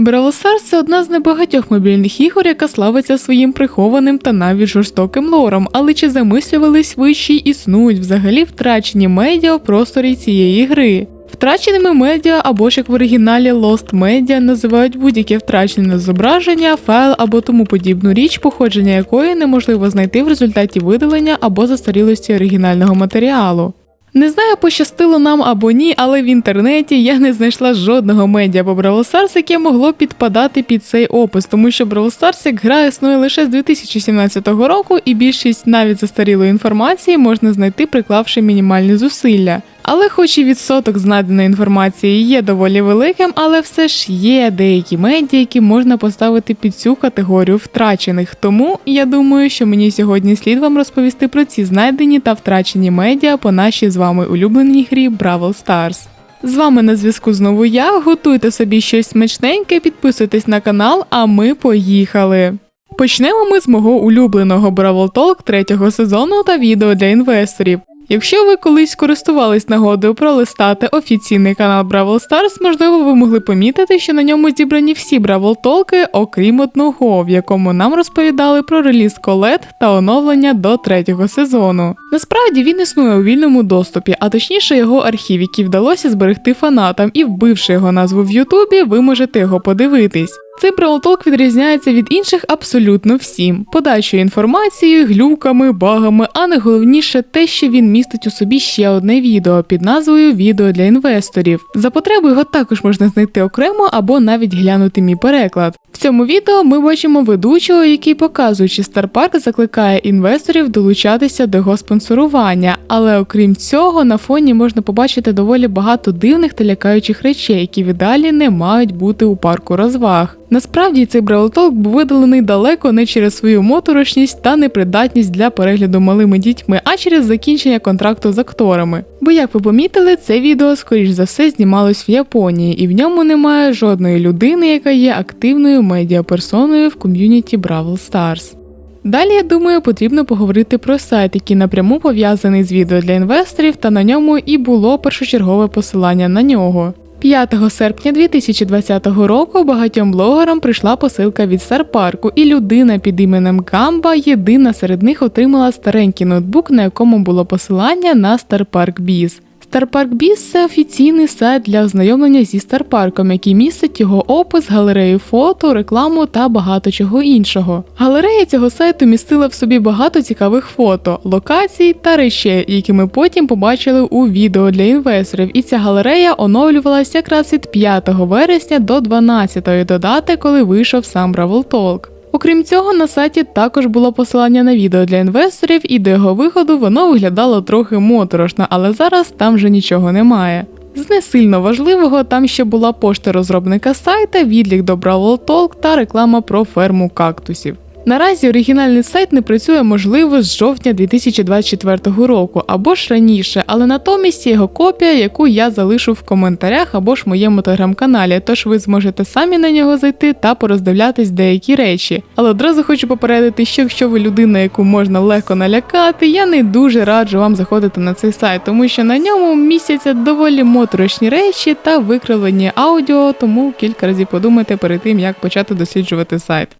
Brawl це одна з небагатьох мобільних ігор, яка славиться своїм прихованим та навіть жорстоким лором. Але чи замислювались ви, чи існують взагалі втрачені медіа в просторі цієї гри? Втраченими медіа або ж як в оригіналі Lost Media називають будь-яке втрачене зображення, файл або тому подібну річ, походження якої неможливо знайти в результаті видалення або застарілості оригінального матеріалу. Не знаю, пощастило нам або ні, але в інтернеті я не знайшла жодного медіа по Brawl Stars, яке могло підпадати під цей опис, тому що Brawl Stars як гра існує лише з 2017 року, і більшість навіть застарілої інформації можна знайти, приклавши мінімальні зусилля. Але хоч і відсоток знайденої інформації є доволі великим, але все ж є деякі медіа, які можна поставити під цю категорію втрачених. Тому я думаю, що мені сьогодні слід вам розповісти про ці знайдені та втрачені медіа по нашій з вами улюбленій грі Бравл Stars. З вами на зв'язку знову я. Готуйте собі щось смачненьке, підписуйтесь на канал, а ми поїхали. Почнемо ми з мого улюбленого Бравл Talk третього сезону та відео для інвесторів. Якщо ви колись користувались нагодою пролистати офіційний канал Бравл Stars, можливо, ви могли помітити, що на ньому зібрані всі Бравл Толки, окрім одного, в якому нам розповідали про реліз колет та оновлення до третього сезону. Насправді він існує у вільному доступі, а точніше його архів, який вдалося зберегти фанатам, і вбивши його назву в Ютубі, ви можете його подивитись. Цей Бравлтолк відрізняється від інших абсолютно всім: подачою інформації, глюками, багами, а найголовніше те, що він містить у собі ще одне відео під назвою Відео для інвесторів. За потреби його також можна знайти окремо або навіть глянути мій переклад. В цьому відео ми бачимо ведучого, який показуючи Старпарк, закликає інвесторів долучатися до його спонсорування. Але окрім цього, на фоні можна побачити доволі багато дивних та лякаючих речей, які в ідеалі не мають бути у парку розваг. Насправді цей бравлтолк був видалений далеко не через свою моторошність та непридатність для перегляду малими дітьми, а через закінчення контракту з акторами. Бо, як ви помітили, це відео скоріш за все знімалось в Японії, і в ньому немає жодної людини, яка є активною медіаперсоною в ком'юніті Бравл Stars. Далі, я думаю, потрібно поговорити про сайт, який напряму пов'язаний з відео для інвесторів, та на ньому і було першочергове посилання на нього. 5 серпня 2020 року багатьом блогерам прийшла посилка від Сарпарку, і людина під іменем Гамба єдина серед них отримала старенький ноутбук, на якому було посилання на Старпарк Біз. Старпарк Біз це офіційний сайт для ознайомлення зі Старпарком, який містить його опис, галерею фото, рекламу та багато чого іншого. Галерея цього сайту містила в собі багато цікавих фото, локацій та речей, які ми потім побачили у відео для інвесторів. І ця галерея оновлювалася якраз від 5 вересня до 12 до дати, коли вийшов сам Бравл Talk. Окрім цього, на сайті також було посилання на відео для інвесторів, і до його виходу воно виглядало трохи моторошно, але зараз там вже нічого немає. З несильно важливого там ще була пошта розробника сайта, відлік до Бравл Talk та реклама про ферму кактусів. Наразі оригінальний сайт не працює, можливо, з жовтня 2024 року або ж раніше, але натомість є його копія, яку я залишу в коментарях або ж моєму телеграм-каналі, тож ви зможете самі на нього зайти та пороздивлятись деякі речі. Але одразу хочу попередити, що якщо ви людина, яку можна легко налякати, я не дуже раджу вам заходити на цей сайт, тому що на ньому містяться доволі моторошні речі та викривлені аудіо, тому кілька разів подумайте перед тим, як почати досліджувати сайт.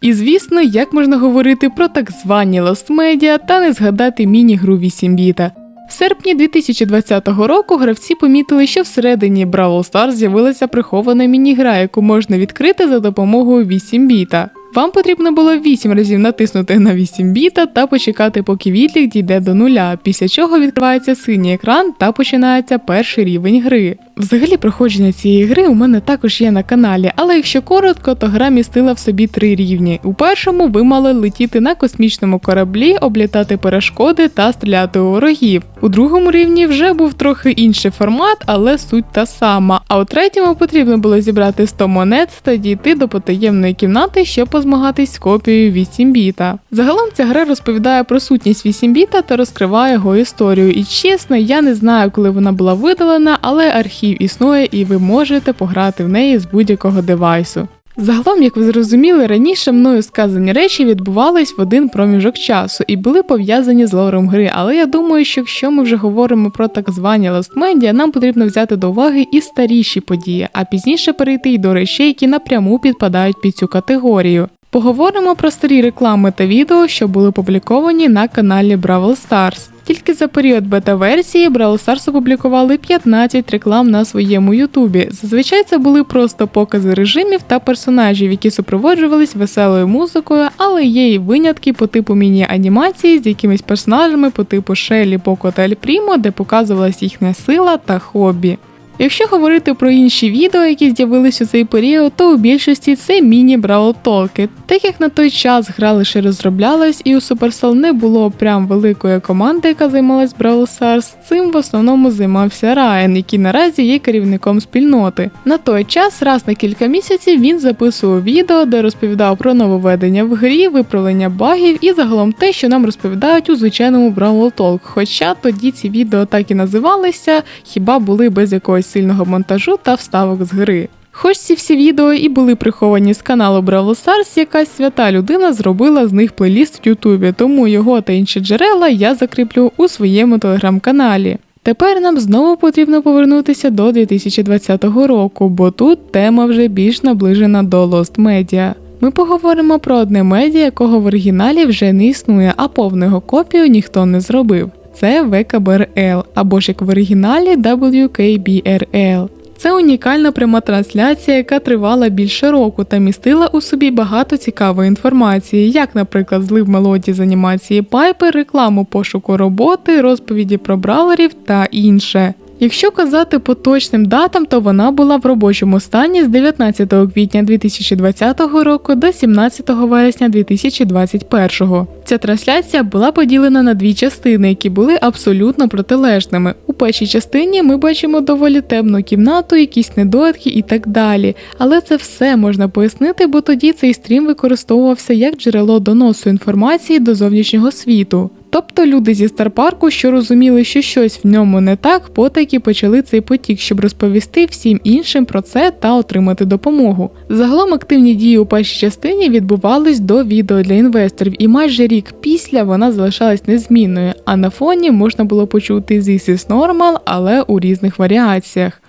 І звісно, як можна говорити про так звані Media та не згадати міні-гру 8 біта. В серпні 2020 року гравці помітили, що всередині Бравл Stars з'явилася прихована міні-гра, яку можна відкрити за допомогою 8 біта. Вам потрібно було 8 разів натиснути на 8 біта та почекати, поки відлік дійде до нуля, після чого відкривається синій екран та починається перший рівень гри. Взагалі, проходження цієї гри у мене також є на каналі, але якщо коротко, то гра містила в собі три рівні. У першому ви мали летіти на космічному кораблі, облітати перешкоди та стріляти у ворогів. У другому рівні вже був трохи інший формат, але суть та сама. А у третьому потрібно було зібрати 100 монет та дійти до потаємної кімнати, щоб позмагатись з копією 8 біта. Загалом ця гра розповідає про сутність 8 біта та розкриває його історію. І чесно, я не знаю, коли вона була видалена, але архів існує і ви можете пограти в неї з будь-якого девайсу. Загалом, як ви зрозуміли, раніше мною сказані речі відбувались в один проміжок часу і були пов'язані з лором гри. Але я думаю, що якщо ми вже говоримо про так звані Media, нам потрібно взяти до уваги і старіші події, а пізніше перейти й до речей, які напряму підпадають під цю категорію. Поговоримо про старі реклами та відео, що були опубліковані на каналі Бравл Stars. Тільки за період бета-версії Бравл Stars опублікували 15 реклам на своєму Ютубі. Зазвичай це були просто покази режимів та персонажів, які супроводжувались веселою музикою, але є і винятки по типу міні-анімації з якимись персонажами по типу Шелі, Поко та Ель Прімо, де показувалась їхня сила та хобі. Якщо говорити про інші відео, які з'явились у цей період, то у більшості це міні-бравл толки. Так як на той час гра лише розроблялась і у Supercell не було прям великої команди, яка займалась Brawl Stars, цим в основному займався Райан, який наразі є керівником спільноти. На той час, раз на кілька місяців, він записував відео, де розповідав про нововведення в грі, виправлення багів і загалом те, що нам розповідають у звичайному Brawl Talk. Хоча тоді ці відео так і називалися, хіба були без якогось сильного монтажу та вставок з гри. Хоч ці всі відео і були приховані з каналу Бравл Stars, якась свята людина зробила з них плейліст в Ютубі, тому його та інші джерела я закріплю у своєму телеграм-каналі. Тепер нам знову потрібно повернутися до 2020 року, бо тут тема вже більш наближена до Lost Media. Ми поговоримо про одне медіа, якого в оригіналі вже не існує, а повну його копію ніхто не зробив. Це ВКБРЛ, або ж як в оригіналі WKBRL. Це унікальна пряма трансляція, яка тривала більше року та містила у собі багато цікавої інформації, як, наприклад, злив мелодії з анімації Пайпер, рекламу пошуку роботи, розповіді про бралерів та інше. Якщо казати по точним датам, то вона була в робочому стані з 19 квітня 2020 року до 17 вересня 2021. Ця трансляція була поділена на дві частини, які були абсолютно протилежними. У першій частині ми бачимо доволі темну кімнату, якісь недоїдки і так далі. Але це все можна пояснити, бо тоді цей стрім використовувався як джерело доносу інформації до зовнішнього світу. Тобто люди зі Старпарку, що розуміли, що щось в ньому не так, потайки почали цей потік, щоб розповісти всім іншим про це та отримати допомогу. Загалом активні дії у першій частині відбувались до відео для інвесторів, і майже рік після вона залишалась незмінною, а на фоні можна було почути This is normal, але у різних варіаціях.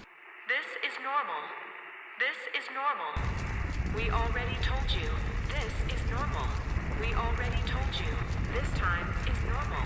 This is normal. This is normal. We already told you. This is normal. We already told you. This time is normal.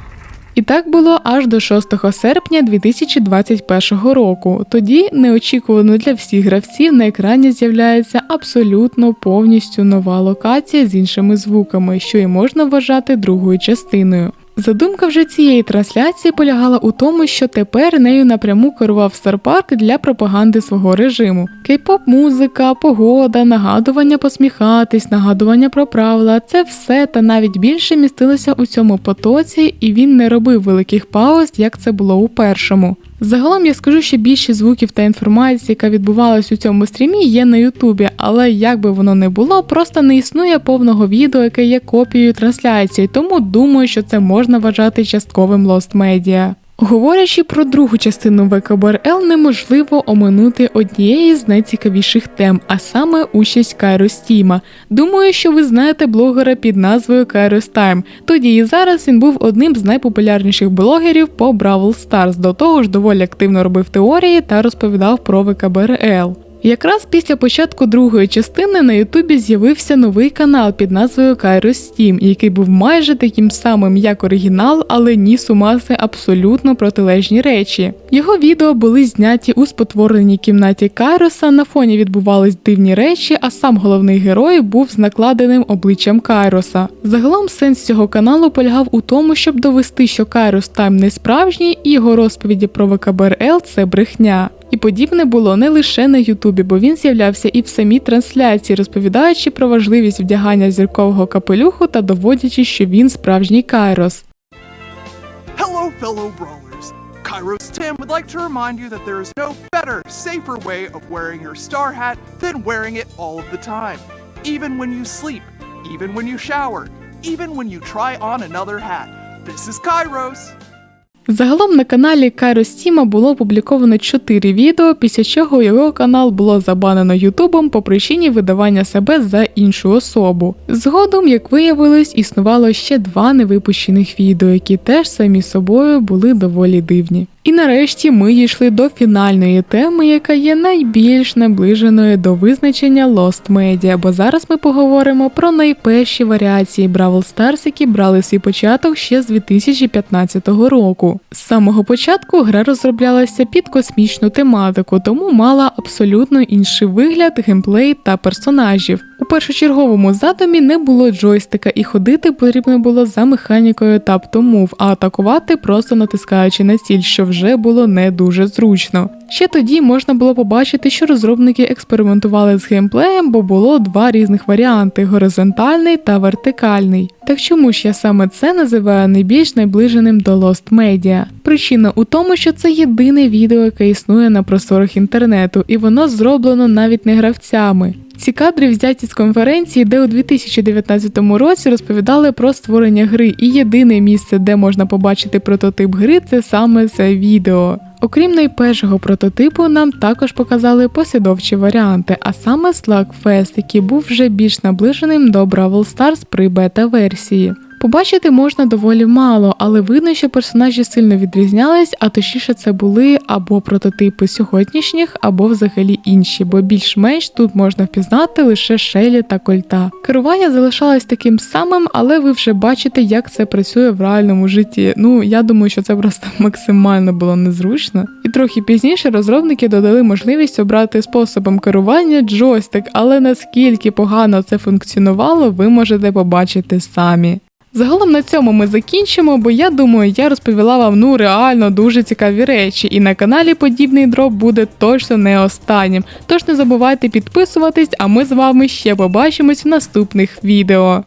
І так було аж до 6 серпня 2021 року. Тоді неочікувано для всіх гравців на екрані з'являється абсолютно повністю нова локація з іншими звуками, що і можна вважати другою частиною. Задумка вже цієї трансляції полягала у тому, що тепер нею напряму керував Старпарк для пропаганди свого режиму. Кей-поп музика, погода, нагадування посміхатись, нагадування про правила це все та навіть більше містилося у цьому потоці, і він не робив великих пауз, як це було у першому. Загалом я скажу, що більше звуків та інформації, яка відбувалась у цьому стрімі, є на Ютубі, але як би воно не було, просто не існує повного відео, яке є копією трансляції, тому думаю, що це можна вважати частковим лост Media. Говорячи про другу частину ВКБРЛ, неможливо оминути однієї з найцікавіших тем, а саме участь Кайро Стіма. Думаю, що ви знаєте блогера під назвою Kairos Time. Тоді і зараз він був одним з найпопулярніших блогерів по Бравл Старс. до того ж доволі активно робив теорії та розповідав про ВКБРЛ. Якраз після початку другої частини на Ютубі з'явився новий канал під назвою Kairos Steam, який був майже таким самим, як оригінал, але ніс у маси абсолютно протилежні речі. Його відео були зняті у спотвореній кімнаті Кайроса. На фоні відбувались дивні речі, а сам головний герой був з накладеним обличчям Кайроса. Загалом сенс цього каналу полягав у тому, щоб довести, що Кайрос Тайм не справжній, і його розповіді про ВКБРЛ це брехня. І подібне було не лише на Ютубі, бо він з'являвся і в самій трансляції, розповідаючи про важливість вдягання зіркового капелюху та доводячи, що він справжній Кайрос. Hello, fellow brawlers. Kairos Tim would like to remind you that there is no better, safer way of wearing your star hat than wearing it all of the time. Even when you sleep, even when you shower, even when you try on another hat. This is Kairos. Загалом на каналі Кайро Стіма було опубліковано 4 відео, після чого його канал було забанено Ютубом по причині видавання себе за іншу особу. Згодом, як виявилось, існувало ще два невипущених відео, які теж самі собою були доволі дивні. І нарешті ми дійшли до фінальної теми, яка є найбільш наближеною до визначення Lost Media, бо зараз ми поговоримо про найперші варіації Бравл Stars, які брали свій початок ще з 2015 року. З самого початку гра розроблялася під космічну тематику, тому мала абсолютно інший вигляд, геймплей та персонажів. У першочерговому задумі не було джойстика, і ходити потрібно було за механікою Tap to Move, а атакувати просто натискаючи на ціль, що вже було не дуже зручно. Ще тоді можна було побачити, що розробники експериментували з геймплеєм, бо було два різних варіанти: горизонтальний та вертикальний. Так чому ж я саме це називаю найбільш наближеним до Lost Media? Причина у тому, що це єдине відео, яке існує на просторах інтернету, і воно зроблено навіть не гравцями. Ці кадри взяті з конференції, де у 2019 році розповідали про створення гри, і єдине місце, де можна побачити прототип гри, це саме це відео. Окрім найпершого прототипу, нам також показали послідовчі варіанти, а саме Slugfest, який був вже більш наближеним до Brawl Stars при бета-версії. Побачити можна доволі мало, але видно, що персонажі сильно відрізнялись, а точніше це були або прототипи сьогоднішніх, або взагалі інші, бо більш-менш тут можна впізнати лише Шелі та Кольта. Керування залишалось таким самим, але ви вже бачите, як це працює в реальному житті. Ну я думаю, що це просто максимально було незручно. І трохи пізніше розробники додали можливість обрати способом керування джойстик, але наскільки погано це функціонувало, ви можете побачити самі. Загалом на цьому ми закінчимо, бо я думаю, я розповіла вам ну реально дуже цікаві речі, і на каналі подібний дроп буде точно не останнім. Тож не забувайте підписуватись, а ми з вами ще побачимось в наступних відео.